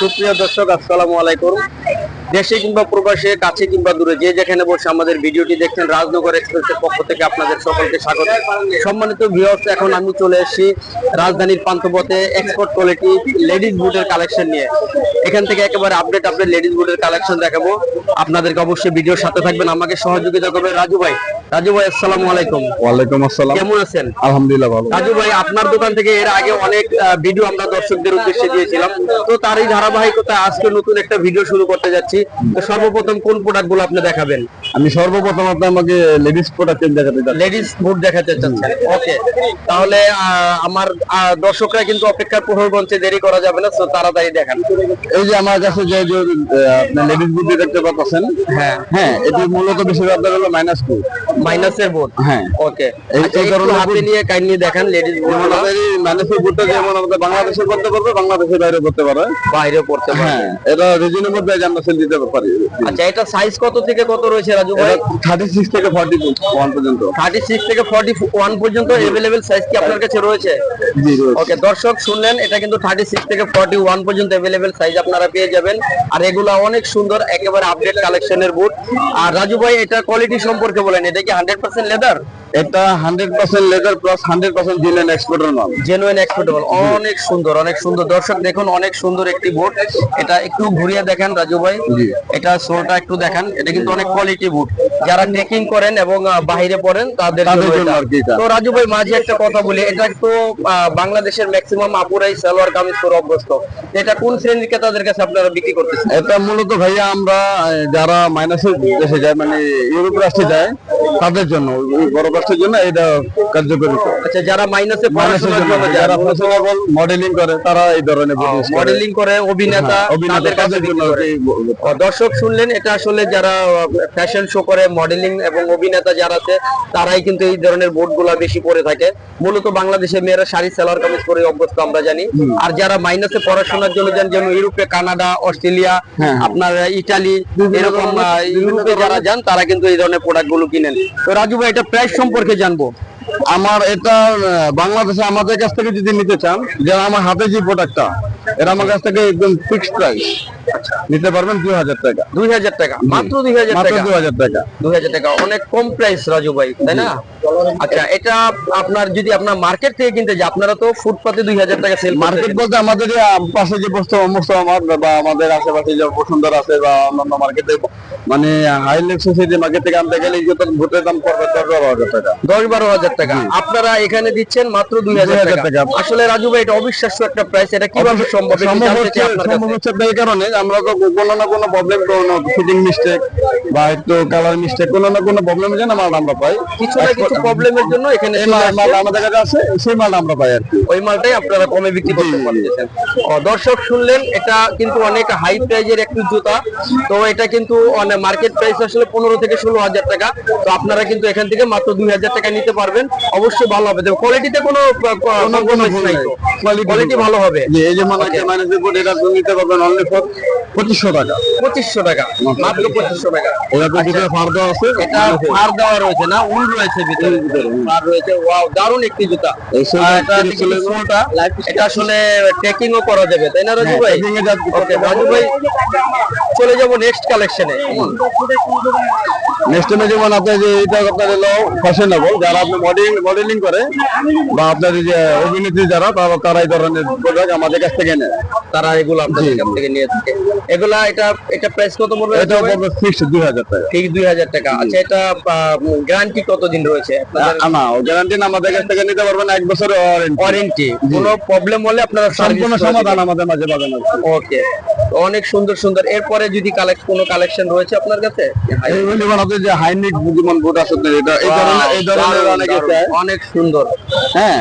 সুপ্রিয় দর্শক, আসসালামু আলাইকুম। দেশে কিংবা প্রবাসে, কাছে কিংবা দূরে, যে যেখানে বসে আমাদের ভিডিওটি দেখছেন, রাজনগর এক্সপ্রেসের পক্ষ থেকে আপনাদের সকলকে স্বাগত। সম্মানিত ভিউয়ার্স এখন আমি চলে এসেছি রাজধানীর পান্থপথে এক্সপোর্ট কোয়ালিটি লেডিস বুটের কালেকশন নিয়ে। এখান থেকে একেবারে আপডেট আপডেট লেডিস বুটের কালেকশন দেখাবো। আপনাদেরকে অবশ্যই ভিডিওর সাথে থাকবেন। আমাকে সহযোগিতা করবে রাজু ভাই। রাজু ভাই আসসালামু আলাইকুম। ওয়ালাইকুম আসসালাম। কেমন আছেন? আলহামদুলিল্লাহ ভালো। রাজু ভাই আপনার দোকান থেকে এর আগে অনেক ভিডিও আমরা দর্শকদের উদ্দেশ্যে দিয়েছিলাম। তো তারই ধারাবাহিকতা ধারাবাহিকতায় আজকে নতুন একটা ভিডিও শুরু করতে যাচ্ছি। তো সর্বপ্রথম কোন প্রোডাক্টগুলো আপনি দেখাবেন? আমি সর্বপ্রথম আপনার আমাকে লেডিস প্রোডাক্ট দেখাতে চাচ্ছি। লেডিস বুট দেখাতে চাচ্ছেন। ওকে তাহলে আমার দর্শকরা কিন্তু অপেক্ষার প্রহর বঞ্চে দেরি করা যাবে না তো তাড়াতাড়ি দেখান। এই যে আমার কাছে যে যে, আপনি লেডিস বুদ্ধি দেখতে পাচ্ছেন হ্যাঁ। হ্যাঁ এটি মূলত বেশিরভাগ আপনার হলো মাইনাস টু মাইনাসের বুট হ্যাঁ। ওকে এই- আচ্ছা একটু হাতে নিয়ে কাইন্ডলি দেখান লেডিস বুট মাইনাসের বুটটা যেমন আমাদের বাংলাদেশে করতে পারবে বাংলাদেশের বাইরে করতে পারে। বাইরে পড়তে পারে হ্যাঁ এটা রিজনেবল প্রাইস আমরা সেল দিতে পারি। আচ্ছা এটা সাইজ কত থেকে কত রয়েছে রাজু ভাই। এটা থার্টি সিক্স থেকে ফর্টি ওয়ান পর্যন্ত। থার্টি সিক্স থেকে ফর্টি ওয়ান পর্যন্ত अवेलेबल সাইজ কি আপনার কাছে রয়েছে? জি রয়েছে। ওকে দর্শক শুনলেন এটা কিন্তু থার্টি সিক্স থেকে ফর্টি ওয়ান পর্যন্ত अवेलेबल সাইজ আপনারা পেয়ে যাবেন। আর এগুলো অনেক সুন্দর একেবারে আপডেট কালেকশনের বুট আর রাজু ভাই এটা কোয়ালিটি সম্পর্কে বলেন এটা কি হান্ড্রেড পার্সেন্ট লেদার এটা hundred percent leather plus hundred percent জিলেন এক্সপোর্টের মাল। জেনুইন এক্সপোর্টেবল অনেক সুন্দর অনেক সুন্দর। দর্শক দেখুন অনেক সুন্দর একটি বুট এটা একটু ঘুরিয়ে দেখেন রাজু ভাই। এটা সোলটা একটু দেখান। এটা কিন্তু অনেক কোয়ালিটি বুট যারা ট্রেকিং করেন এবং বাইরে পড়েন তাদের জন্য। তো রাজু ভাই মাঝে একটা কথা বলি। এটা তো বাংলাদেশের ম্যাক্সিমাম আপুরাই সালোয়ার কামিজ করে অভ্যস্ত। এটা কোন শ্রেণির ক্রেতাদের কাছে আপনারা বিক্রি করতেছেন? এটা মূলত ভাইয়া আমরা যারা মাইনাসের দেশে যায় মানে ইউরোপ রাষ্ট্রে যায় তাদের জন্য। বড় রাষ্ট্রের জন্য এটা কার্যকরী। আচ্ছা যারা মাইনাসে যারা ফ্যাশনেবল মডেলিং করে তারা এই ধরনের। মডেলিং করে। অভিনেতা হ্যাঁ, অভিনেতা তাদের কাছে দর্শক শুনলেন এটা আসলে যারা ফ্যাশন শো করে মডেলিং এবং অভিনেতা যারা আছে তারাই কিন্তু এই ধরনের বোর্ডগুলা বেশি পরে থাকে। মূলত বাংলাদেশের মেয়েরা শাড়ি সালোয়ার কামিজ পরে অভ্যস্ত আমরা জানি। আর যারা মাইনাসে পড়াশোনার জন্য যান যেমন ইউরোপে কানাডা অস্ট্রেলিয়া হ্যাঁ। আপনার ইটালি এরকম ইউরোপে যারা যান তারা কিন্তু এই ধরনের প্রোডাক্টগুলো কিনেন। তো রাজু ভাই এটা প্রাইস সম্পর্কে জানব। আমার এটা বাংলাদেশে আমাদের কাছ থেকে যদি নিতে চান যে আমার হাতে যে প্রোডাক্টটা এটা আমার কাছ থেকে একদম ফিক্সড প্রাইস নিতে পারবেন দুই হাজার টাকা। দুই হাজার টাকা মাত্র দুই হাজার টাকা? দুই হাজার টাকা। দুই হাজার টাকা অনেক কম প্রাইস রাজু ভাই তাই না? আচ্ছা এটা আপনার যদি আপনার মার্কেট থেকে কিনতে আপনারা তো ফুটপাতে দুই হাজার টাকা সেল মার্কেট বলতে আমাদের পাশে যে বস্তু আমার বা আমাদের আশেপাশে যে বসুন্ধরা আছে বা অন্যান্য মার্কেটে মানে সোসাইটি মার্কেট থেকে আনতে গেলে ভোটের দাম পড়বে দশ বারো হাজার টাকা। দশ বারো হাজার টাকা। আপনারা এখানে দিচ্ছেন মাত্র দুই হাজার টাকা। আসলে রাজু ভাই এটা অবিশ্বাস্য একটা প্রাইস এটা কীভাবে সম্ভব? সম্ভব হচ্ছে আপনার কারণে আমরা তো কোনো না কোনো প্রবলেম কোনো ফিটিং মিস্টেক বা একটু কালার মিস্টেক কোনো না কোনো প্রবলেমের জন্য মাল আমরা পাই। কিছু না কিছু প্রবলেমের জন্য এখানে এই মাল আমাদের কাছে আছে সেই মাল আমরা পাই আর কি। ওই মালটাই আপনারা কমে বিক্রি করতে। পারতেছেন। দর্শক শুনলেন এটা কিন্তু অনেক হাই প্রাইজের একটু জুতা। তো এটা কিন্তু মার্কেট প্রাইস আসলে পনেরো থেকে ষোলো হাজার টাকা। তো আপনারা কিন্তু এখান থেকে মাত্র দুই হাজার টাকা নিতে পারবেন। অবশ্যই ভালো হবে। কোয়ালিটিতে কোনো কোয়ালিটি ভালো হবে। এই যে মানে এটা নিতে পারবেন অনলি ফর পঁচিশশো টাকা। পঁচিশশো টাকা মাত্র পঁচিশশো টাকা। এটা ভিতরে ফার দেওয়া আছে? এটা ফার দেওয়া রয়েছে না উল রয়েছে ভিতরে। ফার রয়েছে ওয়াও দারুণ একটি জুতা। এটা আসলে ট্রেকিং ও করা যাবে তাই না রাজু হ্যাঁ, ভাই? ওকে রাজু ভাই চলে যাব নেক্সট কালেকশনে নেক্সট টাইমে যেমন আপনার যে এটা আপনার হলো ফ্যাশনেবল যারা আপনি মডেলিং মডেলিং করে বা আপনার যে অভিনেত্রী যারা তারা তারা এই ধরনের প্রোডাক্ট আমাদের কাছ থেকে নেয়। তারা এগুলো আপনাদের কাছ থেকে নিয়ে থাকে। এগুলা এটা এটা প্রাইস কত পড়বে? এটা পড়বে দুই হাজার টাকা। ঠিক দুই হাজার টাকা। আচ্ছা এটা গ্যারান্টি কতদিন রয়েছে? আপনাদের না গ্যারান্টি আমাদের কাছ থেকে নিতে পারবেন এক বছরের ওয়ারেন্টি ওয়ারেন্টি কোনো প্রবলেম হলে আপনারা সম্পূর্ণ সমাধান আমাদের মাঝে পাবেন ওকে অনেক সুন্দর সুন্দর। এরপরে যদি কালেক্ট কোনো কালেকশন রয়েছে আপনার কাছে? যে হাইনিক আছে এটা এই ধরনের এই ধরনের অনেক সুন্দর। হ্যাঁ।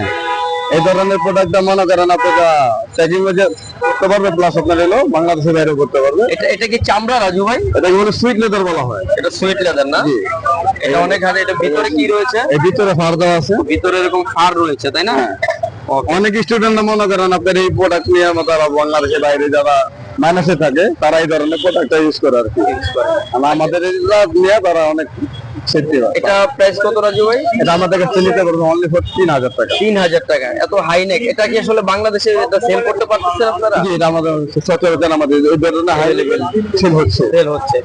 এই ধরনের প্রোডাক্টটা মনে করেন আপনারা চেকিং করতে পারবে প্লাস আপনার এলো বাংলাদেশের বাইরে করতে পারবে। এটা এটা কি চামড়া রাজু ভাই? এটা কি সুইট লেদার বলা হয়? এটা সুইট লেদার না? এটা অনেক হাতে এটা ভিতরে কি রয়েছে? এই ভিতরে ফার দেওয়া আছে। ভিতরে এরকম ফার রয়েছে তাই না? অনেক স্টুডেন্ট মনে করেন আপনার এই প্রোডাক্ট নিয়ে তারা বাংলাদেশের বাইরে যারা মাইনাসে থাকে তারা এই ধরনের প্রোডাক্টটা ইউজ করে আর কি। আমাদের নিয়ে তারা অনেক এটা প্রাইস কত রাজু ভাই? এটা আমাদের কাছে নিতে পারবে অনলি ফর তিন হাজার টাকা। তিন হাজার টাকা। এত হাই নেক এটা কি আসলে বাংলাদেশে এটা সেল করতে পারতেছেন আপনারা? জি এটা আমাদের সচরাচর আমাদের ওই ধরনের হাই লেভেল সেল হচ্ছে। সেল হচ্ছে।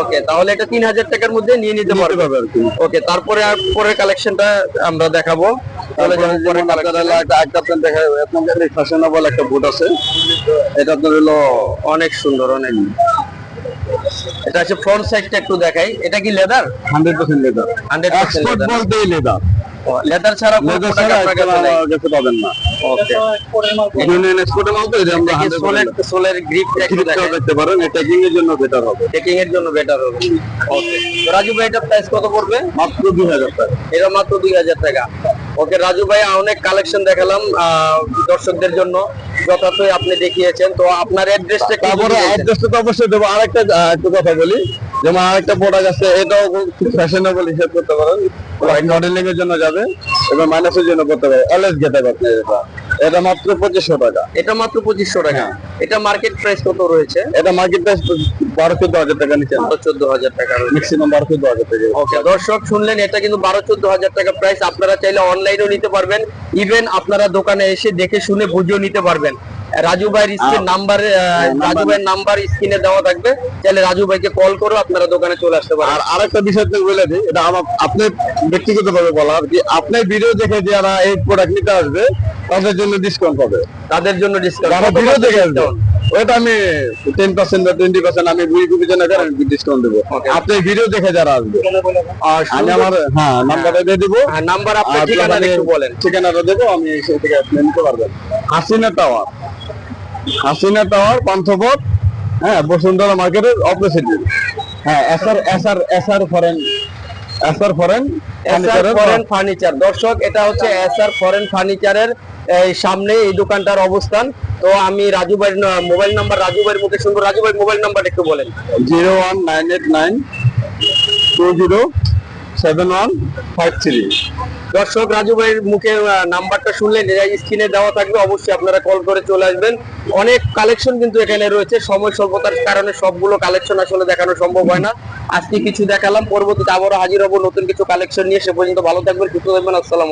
ওকে তাহলে এটা তিন হাজার টাকার মধ্যে নিয়ে নিতে পারবে পারবে আর কি ওকে তারপরে আর পরের কালেকশনটা আমরা দেখাবো। তাহলে যেমন পরের একটা একটা আপনার দেখা আপনাদের ফ্যাশনেবল একটা বুট আছে। এটা আপনার হলো অনেক সুন্দর অনেক। এটা আছে ফ্রন্ট সাইডটা একটু দেখাই। এটা কি leather hundred percent leather 100% export leather। বলতেই লেদার লেদার ছাড়া লেদার আপনার কাছে পাবেন না। ওকে ইউনিয়ন মাল তো এটা আমরা সোলের সোলের গ্রিপটা একটু দেখতে পারেন এটা ট্যাগিং এর জন্য বেটার হবে। চেকিং এর জন্য বেটার হবে। ওকে রাজু ভাই এটা প্রাইস কত পড়বে? মাত্র দুই হাজার টাকা। এটা মাত্র দুই হাজার টাকা। ওকে রাজু ভাই অনেক কালেকশন দেখালাম আহ, দর্শকদের জন্য। যথার্থই আপনি দেখিয়েছেন তো আপনার অ্যাড্রেসটা তারপরে অ্যাড্রেসটা তো অবশ্যই দেবো। আরেকটা একটু কথা বলি। যেমন আরেকটা প্রোডাক্ট আছে এটাও খুব ফ্যাশনেবল হিসেব করতে পারেন। মডেলিং এর জন্য যাবে এবং মাইনাসের জন্য করতে পারে এলএস গেতে পারবে এটা এটা মাত্র পঁচিশশো টাকা। এটা মাত্র পঁচিশশো টাকা। এটা মার্কেট প্রাইস কত রয়েছে? এটা মার্কেট প্রাইস বারো চোদ্দ হাজার টাকা নিচে। বারো চোদ্দ হাজার টাকা ম্যাক্সিমাম বারো চোদ্দ হাজার টাকা। ওকে দর্শক শুনলেন এটা কিন্তু বারো চোদ্দ হাজার টাকা প্রাইস আপনারা চাইলে অনলাইনেও নিতে পারবেন। ইভেন আপনারা দোকানে এসে দেখে শুনে বুঝেও নিতে পারবেন। রাজু ভাইয়ের স্ক্রিন নাম্বার রাজু ভাইয়ের নাম্বার স্ক্রিনে দেওয়া থাকবে। চাইলে রাজু ভাইকে কল করে আপনারা দোকানে চলে আসতে পারেন। আর আরেকটা বিষয় তো বলে দিই এটা আমার আপনি ব্যক্তিগত ভাবে বলা আর কি আপনি ভিডিও দেখে যারা এই প্রোডাক্ট নিতে আসবে তাদের জন্য ডিসকাউন্ট পাবে তাদের জন্য ডিসকাউন্ট ভিডিও দেখে আসবে ওটা আমি টেন পার্সেন্ট বা টোয়েন্টি পার্সেন্ট আমি বুড়ি কুপি জন্য আমি ডিসকাউন্ট দেবো। আপনি ভিডিও দেখে যারা আসবে আমি আমার হ্যাঁ নাম্বারটা দিয়ে দিবো। নাম্বার আপনার ঠিকানা বলেন। ঠিকানাটা দেবো আমি সেই থেকে আপনি নিতে পারবেন হাসিনা টাওয়ার হাসিনা টাওয়ার পান্থপথ হ্যাঁ বসুন্ধরা মার্কেটের অপোজিটে হ্যাঁ SR SR SR foreign SR foreign SR foreign furniture দর্শক এটা হচ্ছে এসআর ফরেন ফার্নিচারের এই সামনে এই দোকানটার অবস্থান। তো আমি রাজু ভাইয়ের মোবাইল নাম্বার রাজু ভাইয়ের মুখে শুনব। রাজু ভাই মোবাইল নাম্বার একটু বলেন। Zero one nine eight nine two zero seven one five three দর্শক, রাজু ভাইয়ের মুখে নাম্বারটা শুনলেন স্ক্রিনে দেওয়া থাকবে, অবশ্যই আপনারা কল করে চলে আসবেন। অনেক কালেকশন কিন্তু এখানে রয়েছে, সময় স্বল্পতার কারণে সবগুলো কালেকশন আসলে দেখানো সম্ভব হয় না। আজকে কিছু দেখালাম, পরবর্তীতে আবারও হাজির হব নতুন কিছু কালেকশন নিয়ে, সে পর্যন্ত ভালো থাকবেন, সুস্থ থাকবেন, আসসালাম